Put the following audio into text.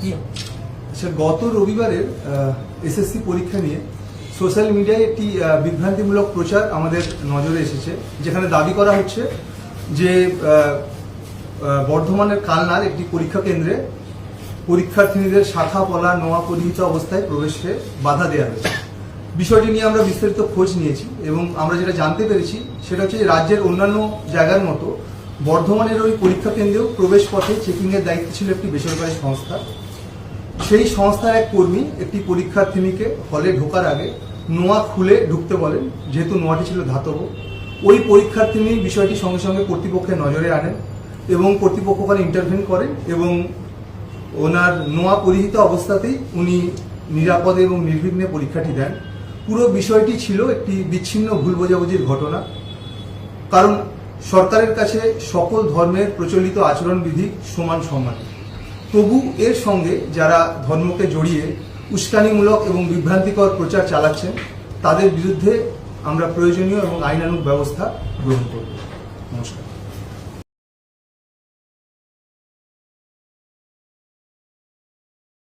কি? গত রবিবারের এসএসসি পরীক্ষা নিয়ে সোশ্যাল মিডিয়ায় একটি বিভ্রান্তিমূলক প্রচার আমাদের নজরে এসেছে, যেখানে দাবি করা হচ্ছে যে বর্ধমানের কালনার একটি পরীক্ষা কেন্দ্রে পরীক্ষার্থীদের শাখা, পলা, নোয়া পরিহিত অবস্থায় প্রবেশে বাধা দেওয়া হয়েছে। বিষয়টি নিয়ে আমরা বিস্তারিত খোঁজ নিয়েছি এবং আমরা যেটা জানতে পেরেছি, সেটা হচ্ছে রাজ্যের অন্যান্য জায়গার মতো বর্ধমানের ওই পরীক্ষা কেন্দ্রেও প্রবেশ পথে চেকিংয়ের দায়িত্ব ছিল একটি বেসরকারি সংস্থা। সেই সংস্থার এক কর্মী একটি পরীক্ষার্থিনীকে হলে ঢোকার আগে নোয়া খুলে ঢুকতে বলেন, যেহেতু নোয়াটি ছিল ধাতব। ওই পরীক্ষার্থিনী বিষয়টি সঙ্গে সঙ্গে কর্তৃপক্ষের নজরে আনেন এবং কর্তৃপক্ষ ওখানে ইন্টারভেন করেন এবং ওনার নোয়া পরিহিত অবস্থাতেই উনি নিরাপদে এবং নির্বিঘ্নে পরীক্ষাটি দেন। পুরো বিষয়টি ছিল একটি বিচ্ছিন্ন ভুল বোঝাবুঝির ঘটনা। কারণ সরকারের কাছে সকল ধর্মের প্রচলিত আচরণবিধি সমান সমান তবু এর সঙ্গে যারা ধর্মকে জড়িয়ে উস্কানিমূলক এবং বিভ্রান্তিকর প্রচার চালাচ্ছেন, তাদের বিরুদ্ধে আমরা প্রয়োজনীয় এবং আইনানুগ ব্যবস্থা গ্রহণ করব। নমস্কার।